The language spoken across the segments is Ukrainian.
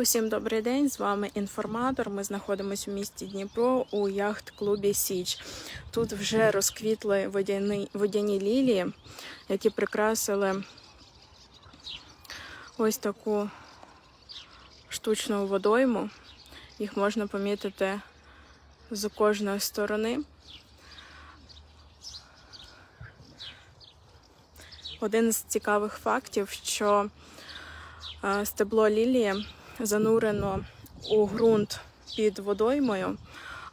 Усім добрий день! З вами інформатор. Ми знаходимося в місті Дніпро у яхт-клубі Січ. Тут вже розквітли водяні, водяні лілії, які прикрасили ось таку штучну водойму. Їх можна помітити з кожної сторони. Один з цікавих фактів, що е, стебло лілії занурено у ґрунт під водоймою,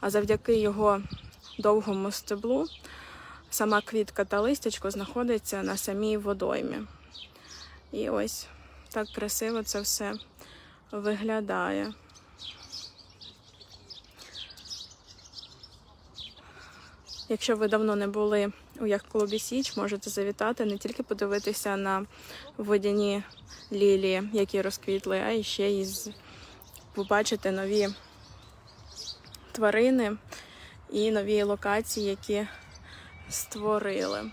а завдяки його довгому стеблу сама квітка та листячко знаходиться на самій водоймі. І ось так красиво це все виглядає. Якщо ви давно не були у яхт-клубі Січ, можете завітати не тільки подивитися на водяні лілії, які розквітли, а і ще й побачити нові тварини і нові локації, які створили.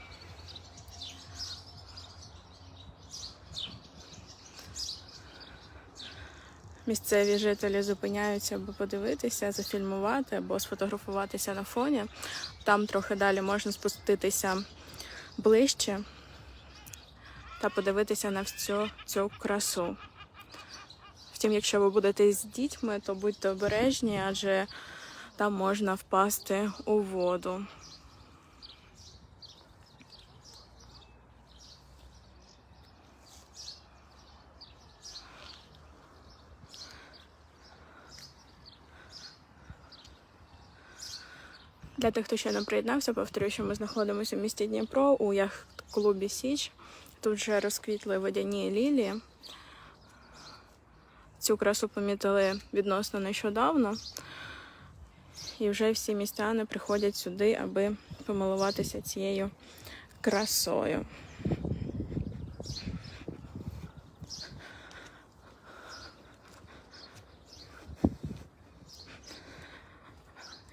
Місцеві жителі зупиняються, аби подивитися, зафільмувати або сфотографуватися на фоні. Там трохи далі можна спуститися ближче та подивитися на всю цю красу. Втім, якщо ви будете з дітьми, то будьте обережні, адже там можна впасти у воду. Для тих, хто ще не приєднався, повторюю, що ми знаходимося в місті Дніпро у яхт-клубі Січ. Тут вже розквітли водяні лілії. Цю красу помітили відносно нещодавно. І вже всі містяни приходять сюди, аби помилуватися цією красою.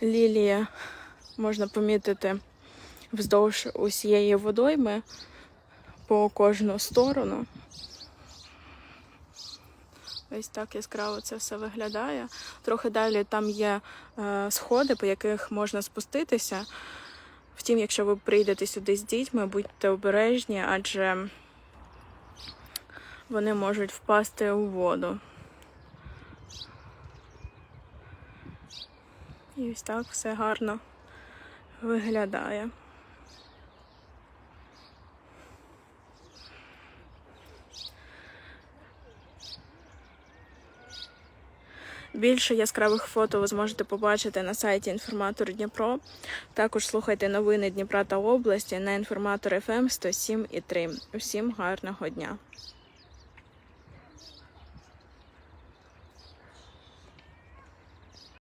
Лілія можна помітити вздовж усієї водойми по кожну сторону. Ось так яскраво це все виглядає. Трохи далі там є е, сходи, по яких можна спуститися. Втім, якщо ви прийдете сюди з дітьми, будьте обережні, адже вони можуть впасти у воду. І ось так все гарно виглядає. Більше яскравих фото ви зможете побачити на сайті інформатор Дніпро. Також слухайте новини Дніпра та області на інформатор FM 107.3. Усім гарного дня!